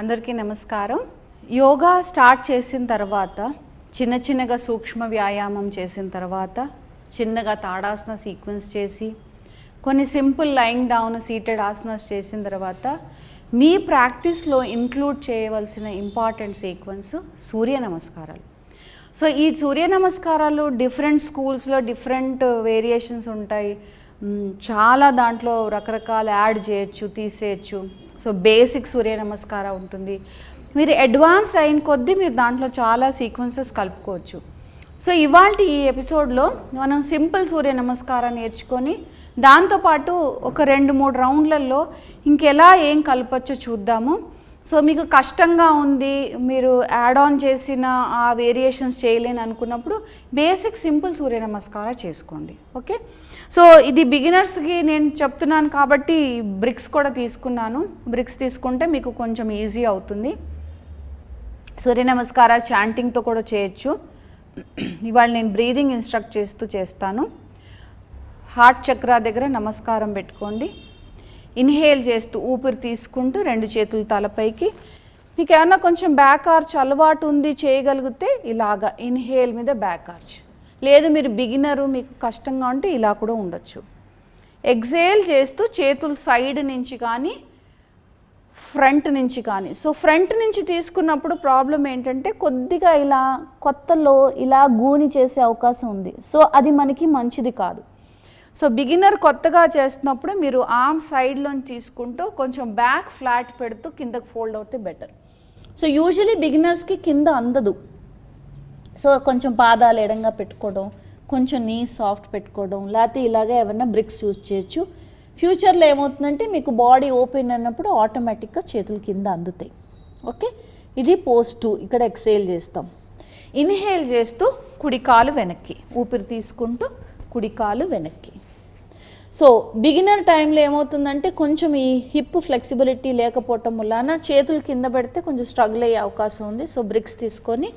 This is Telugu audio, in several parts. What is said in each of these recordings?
అందరికీ నమస్కారం. యోగా స్టార్ట్ చేసిన తర్వాత చిన్న చిన్నగా సూక్ష్మ వ్యాయామం చేసిన తర్వాత చిన్నగా తాడాసన సీక్వెన్స్ చేసి కొన్ని simple lying down seated asanas చేసిన తర్వాత మీ ప్రాక్టీస్లో ఇంక్లూడ్ చేయవలసిన ఇంపార్టెంట్ సీక్వెన్స్ సూర్య నమస్కారాలు. సో ఈ సూర్య నమస్కారాలు డిఫరెంట్ స్కూల్స్లో డిఫరెంట్ వేరియేషన్స్ ఉంటాయి. చాలా దాంట్లో రకరకాల యాడ్ చేయొచ్చు తీసేయచ్చు. సో బేసిక్ సూర్య నమస్కారం ఉంటుంది. మీరు అడ్వాన్స్డ్ అయిన కొద్దీ మీరు దాంట్లో చాలా సీక్వెన్సెస్ కలుపుకోవచ్చు. సో ఇవాళ ఈ ఎపిసోడ్లో మనం సింపుల్ సూర్య నమస్కారం నేర్చుకొని దాంతోపాటు ఒక రెండు మూడు రౌండ్లలో ఇంకెలా ఏం కలపచ్చో చూద్దాము. సో మీకు కష్టంగా ఉంది మీరు యాడ్ ఆన్ చేసిన ఆ వేరియేషన్స్ చేయలేని అనుకున్నప్పుడు బేసిక్ సింపుల్ సూర్య నమస్కారం చేసుకోండి ఓకే సో ఇది బిగినర్స్కి నేను చెప్తున్నాను కాబట్టి బ్రిక్స్ కూడా తీసుకున్నాను. బ్రిక్స్ తీసుకుంటే మీకు కొంచెం ఈజీ అవుతుంది. సూర్య నమస్కార చాంటింగ్తో కూడా చేయొచ్చు. ఇవాళ నేను బ్రీదింగ్ ఇన్స్ట్రక్ట్ చేస్తూ చేస్తాను. హార్ట్ చక్ర దగ్గర నమస్కారం పెట్టుకోండి. ఇన్హేల్ చేస్తూ ఊపిరి తీసుకుంటూ రెండు చేతులు తలపైకి. మీకు ఏమన్నా కొంచెం బ్యాక్ ఆర్చ్ అలవాటు ఉంది చేయగలిగితే ఇలాగా ఇన్హేల్ మీద బ్యాక్ ఆర్చ్ లేదు మీరు బిగినరు మీకు కష్టంగా ఉంటే ఇలా కూడా ఉండొచ్చు. ఎగ్జేల్ చేస్తూ చేతులు సైడ్ నుంచి కానీ ఫ్రంట్ నుంచి కానీ. సో ఫ్రంట్ నుంచి తీసుకున్నప్పుడు ప్రాబ్లం ఏంటంటే కొద్దిగా ఇలా కొత్తలో ఇలా గూని చేసే అవకాశం ఉంది. సో అది మనకి మంచిది కాదు. సో బిగినర్ కొత్తగా చేస్తున్నప్పుడు మీరు ఆర్మ్ సైడ్లోని తీసుకుంటూ కొంచెం బ్యాక్ ఫ్లాట్ పెడుతూ కిందకు ఫోల్డ్ అవుతే బెటర్. సో యూజువలీ బిగినర్స్కి కింద అందదు. సో కొంచెం పాదాలు ఎడంగా పెట్టుకోవడం కొంచెం నీ సాఫ్ట్ పెట్టుకోవడం లేకపోతే ఇలాగే ఏమైనా బ్రిక్స్ యూజ్ చేయొచ్చు. ఫ్యూచర్లో ఏమవుతుందంటే మీకు బాడీ ఓపెన్ అయినప్పుడు ఆటోమేటిక్గా చేతుల కింద అందుతాయి. ఓకే? ఇది పోస్ట్ టూ. ఇక్కడ ఎక్సేల్ చేస్తాం. ఇన్హేల్ చేస్తూ కుడి కాలు వెనక్కి. ఊపిరి తీసుకుంటూ కుడి కాలు వెనక్కి. సో బిగినర్ టైంలో ఏమవుతుందంటే కొంచెం ఈ హిప్ ఫ్లెక్సిబిలిటీ లేకపోవటం వలన చేతులు కింద పెడితే కొంచెం స్ట్రగుల్ అయ్యే అవకాశం ఉంది. సో బ్రిక్స్ తీసుకొని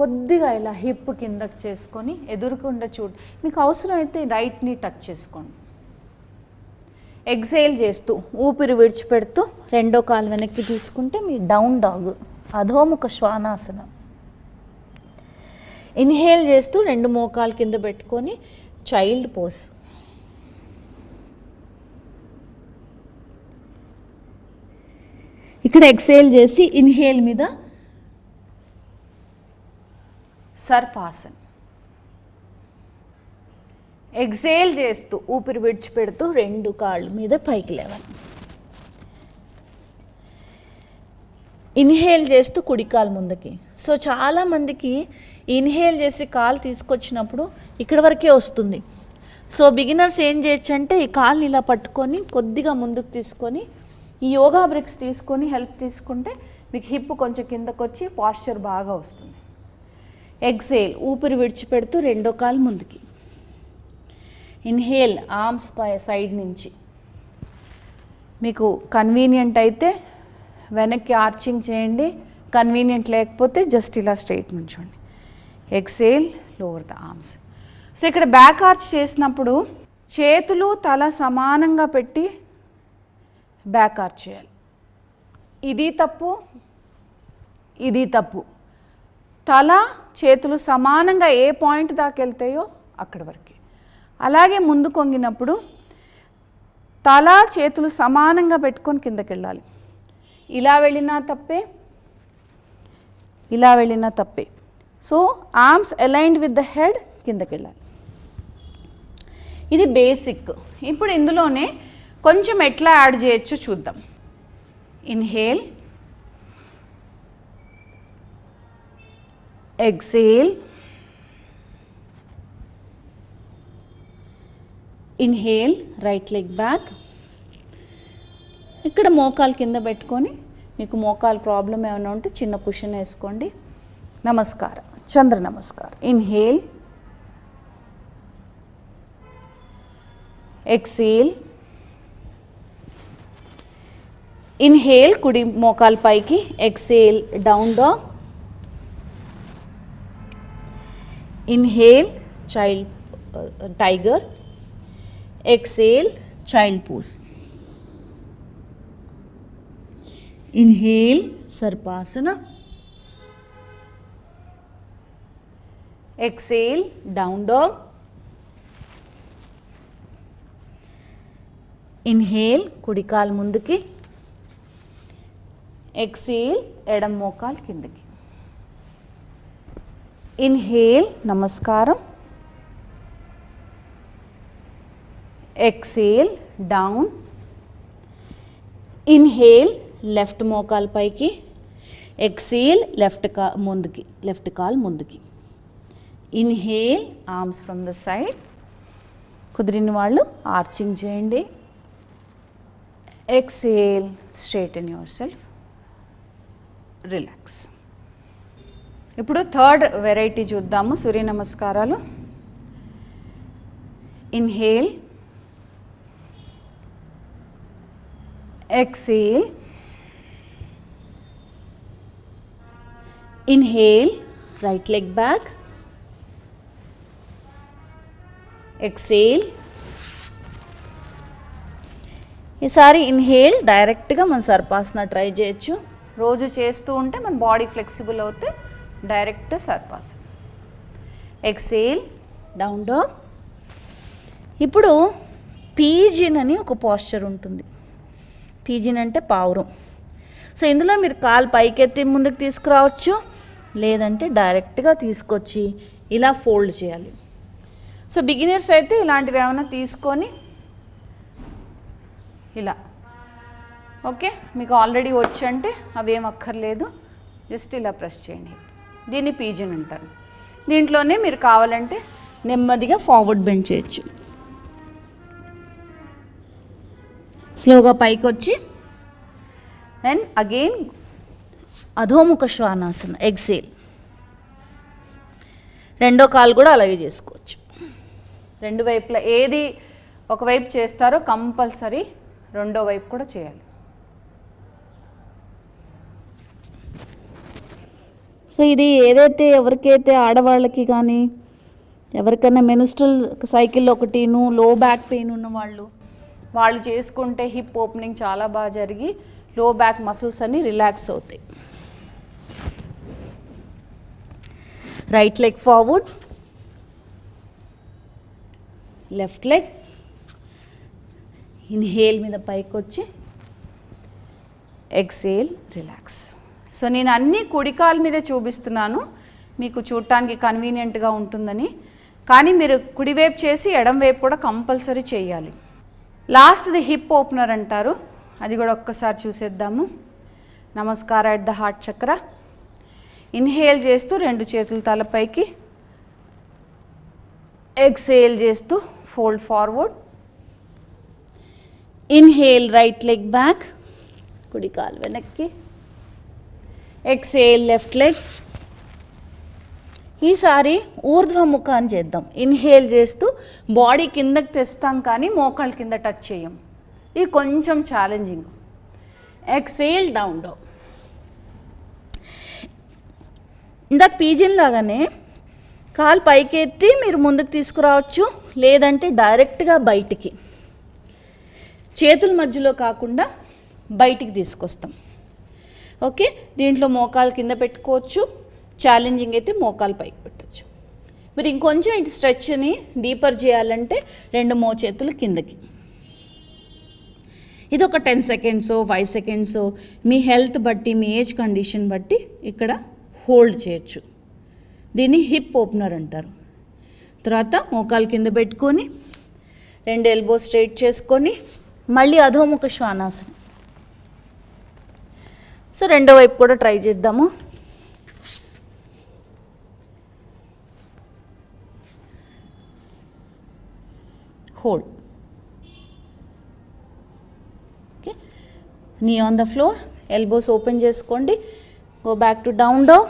కొద్దిగా ఇలా హిప్ కిందకి చేసుకొని ఎదురుకుండా చూడు. మీకు అవసరమైతే రైట్ని టచ్ చేసుకోండి. ఎగ్జైల్ చేస్తూ ఊపిరి విడిచిపెడుతూ రెండో కాలు వెనక్కి తీసుకుంటే మీ డౌన్ డాగ్ అధోముఖ శ్వానాసనం. ఇన్హేల్ చేస్తూ రెండు మోకాలు కింద పెట్టుకొని చైల్డ్ పోస్ ఇక్కడ ఎక్సేల్ చేసి ఇన్హేల్ మీద సర్పాసన్. ఎక్సేల్ చేస్తూ ఊపిరి విడిచిపెడుతూ రెండు కాళ్ళు మీద పైకి లేవాలి. ఇన్హేల్ చేస్తూ కుడి కాలు ముందుకి. సో చాలామందికి ఇన్హేల్ చేసి కాలు తీసుకొచ్చినప్పుడు ఇక్కడ వరకే వస్తుంది. సో బిగినర్స్ ఏం చేయొచ్చు అంటే ఈ కాల్ని ఇలా పట్టుకొని కొద్దిగా ముందుకు తీసుకొని ఈ యోగా బ్రిక్స్ తీసుకొని హెల్ప్ తీసుకుంటే మీకు హిప్ కొంచెం కిందకు వచ్చి పాశ్చర్ బాగా వస్తుంది. ఎగ్జేల్ ఊపిరి విడిచిపెడుతూ రెండో కాలు ముందుకి. ఇన్హేల్ ఆర్మ్స్ పై సైడ్ నుంచి. మీకు కన్వీనియంట్ అయితే వెనక్కి ఆర్చింగ్ చేయండి. కన్వీనియంట్ లేకపోతే జస్ట్ ఇలా straight నుంచోండి. Exhale lower the arms so ఇక్కడ బ్యాక్ ఆర్చ్ చేసినప్పుడు చేతులు తల సమానంగా పెట్టి బ్యాక్ ఆర్చ్ చేయాలి. ఇది తప్పు ఇది తప్పు. తల చేతులు సమానంగా ఏ పాయింట్ దాకా వెళ్తాయో అక్కడి వరకే. అలాగే ముందు కొంగినప్పుడు తల చేతులు సమానంగా పెట్టుకొని కిందకి వెళ్ళాలి. ఇలా వెళ్ళినా తప్పే ఇలా వెళ్ళినా తప్పే. So arms aligned with the head కిందకి వెళ్ళాలి ఇది బేసిక్ ఇప్పుడు ఇందులోనే కొంచెం ఎట్లా యాడ్ చేయొచ్చో చూద్దాం. Inhale exhale inhale right leg back ఇక్కడ మోకాలు కింద పెట్టుకొని మీకు మోకాలు ప్రాబ్లం ఏమైనా ఉంటే చిన్న కుషన్ వేసుకోండి. నమస్కారం. చంద్ర నమస్కారం. ఇన్హేల్. ఎక్సేల్. ఇన్హేల్ కుడి మోకాలు పైకి. Exhale down dog inhale child tiger. Exhale child pose. Inhale sarpasana exhale down dog inhale కుడికాలు ముందుకి ఎక్సేల్ ఎడం మోకాలు కిందకి ఇన్హేల్ నమస్కారం ఎక్సేల్ డౌన్ ఇన్హేల్ లెఫ్ట్ మోకాలు పైకి ఎక్సీల్ లెఫ్ట్ కా ముందుకి లెఫ్ట్ కాల్ ముందుకి. Inhale arms from the side. కుదిరిన వాళ్ళు ఆర్చింగ్ చేయండి. Exhale straight in yourself. Relax. ఇప్పుడు థర్డ్ వెరైటీ చూద్దాము సూర్య నమస్కారాలు. Inhale exhale inhale right leg back exhale ఈసారి ఇన్హేల్ డైరెక్ట్గా మన సర్పాసన ట్రై చేయొచ్చు. రోజు చేస్తూ ఉంటే మన బాడీ ఫ్లెక్సిబుల్ అవుతే direct sarpasana. Exhale down dog ఇప్పుడు పీజిన్ అని ఒక పోస్చర్ ఉంటుంది. పీజిన్ అంటే పావురం. సో ఇందులో మీరు కాలు పైకెత్తి ముందుకు తీసుకురావచ్చు. లేదంటే డైరెక్ట్గా తీసుకొచ్చి ఇలా ఫోల్డ్ చేయాలి. సో బిగినర్స్ అయితే ఇలాంటివి ఏమైనా తీసుకొని ఇలా. ఓకే? మీకు ఆల్రెడీ వచ్చంటే అవేం అక్కర్లేదు. జస్ట్ ఇలా ప్రెస్ చేయండి. దీన్ని పీజన్ అంటారు. దీంట్లోనే మీరు కావాలంటే నెమ్మదిగా ఫార్వర్డ్ బెండ్ చేయొచ్చు. స్లోగా పైకి వచ్చి and again Adho Mukha Svanasana exhale రెండో కాలు కూడా అలాగే చేసుకోవచ్చు. రెండు వైపులా ఏది ఒకవైపు చేస్తారో కంపల్సరీ రెండో వైపు కూడా చేయాలి. సో ఇది ఏదైతే ఎవరికైతే ఆడవాళ్ళకి కానీ ఎవరికైనా మెనిస్ట్రల్ సైకిల్ ఒకటిను లో బ్యాక్ పెయిన్ ఉన్న వాళ్ళు వాళ్ళు చేసుకుంటే హిప్ ఓపెనింగ్ చాలా బాగా జరిగి లో బ్యాక్ మసిల్స్ అన్ని రిలాక్స్ అవుతాయి. Right leg forward left leg inhale మీద పైకి వచ్చి ఎక్సేల్ రిలాక్స్. సో నేను అన్ని కుడికాల మీదే చూపిస్తున్నాను. మీకు చూడటానికి కన్వీనియంట్గా ఉంటుందని. కానీ మీరు కుడివైపు చేసి ఎడం వైపు కూడా కంపల్సరీ చేయాలి. లాస్ట్ది హిప్ ఓపెనర్ అంటారు. అది కూడా ఒక్కసారి చూసేద్దాము. Namaskara at the heart chakra. Inhale చేస్తూ రెండు చేతులు తలపైకి ఎక్సేల్ చేస్తూ fold forward. Inhale right leg back కుడి కాలు వెనక్కి. Exhale left leg. ఈసారి ఊర్ధ్వముఖాన్ని చేద్దాం. ఇన్హేల్ చేస్తూ బాడీ కిందకి తెస్తాం కానీ మోకాళ్ళ కింద టచ్ చేయం. ఇది కొంచెం ఛాలెంజింగ్ ఎక్సేల్ డౌన్ డౌన్. ఇందాక పీజిన్ లాగానే కాలు పైకి ఎత్తి మీరు ముందుకు తీసుకురావచ్చు లేదంటే డైరెక్ట్గా బయటికి. చేతుల మధ్యలో కాకుండా బయటికి తీసుకొస్తాం. ఓకే? దీంట్లో మోకాలు కింద పెట్టుకోవచ్చు ఛాలెంజింగ్ అయితే మోకాలు పైకి పెట్టచ్చు. మీరు ఇంకొంచెం ఇటు స్ట్రెచ్ని డీపర్ చేయాలంటే రెండు మో చేతులు కిందకి. ఇది ఒక టెన్ సెకండ్స్ ఫైవ్ సెకండ్స్ మీ హెల్త్ బట్టి మీ ఏజ్ కండిషన్ బట్టి ఇక్కడ హోల్డ్ చేయొచ్చు. దీన్ని హిప్ ఓపెనర్ అంటారు. తర్వాత మోకాలు కింద పెట్టుకొని రెండు ఎల్బో స్ట్రైట్ చేసుకొని మళ్ళీ అధోముఖ శ్వానాసనం. సో రెండో వైపు కూడా ట్రై చేద్దాము. Hold. Okay. Knee on the floor elbows open చేసుకోండి. Go back to down dog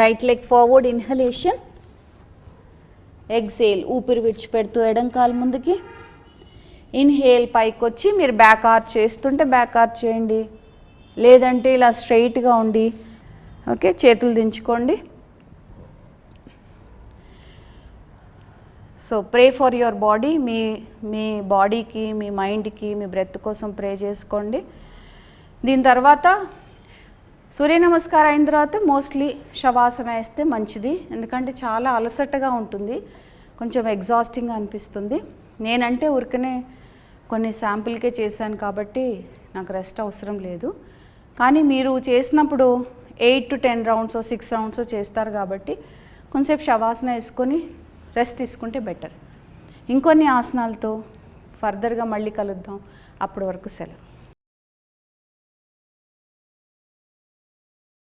right leg forward inhalation exhale ఊపిరి విడిచిపెడుతూ ఎడం కాలు ముందుకి. ఇన్హేల్ పైకి వచ్చి మీరు బ్యాక్ ఆర్చ్ చేస్తుంటే బ్యాక్ ఆర్చ్ చేయండి. లేదంటే ఇలా స్ట్రైట్గా ఉండి ఓకే చేతులు దించుకోండి. So pray for your body మీ మీ బాడీకి మీ మైండ్కి మీ బ్రెత్ కోసం ప్రే చేసుకోండి. దీని తర్వాత సూర్య నమస్కారం అయిన తర్వాత మోస్ట్లీ శవాసన వేస్తే మంచిది. ఎందుకంటే చాలా అలసటగా ఉంటుంది. కొంచెం ఎగ్జాస్టింగ్ అనిపిస్తుంది. నేనంటే ఉరికనే కొన్ని శాంపుల్కే చేశాను కాబట్టి నాకు రెస్ట్ అవసరం లేదు. కానీ మీరు చేసినప్పుడు eight to ten rounds six rounds చేస్తారు కాబట్టి కొంచెంసేపు శవాసన వేసుకొని రెస్ట్ తీసుకుంటే బెటర్ ఇంకొన్ని ఆసనాలతో ఫర్దర్గా మళ్ళీ కలుద్దాం. అప్పటి వరకు సెలవు.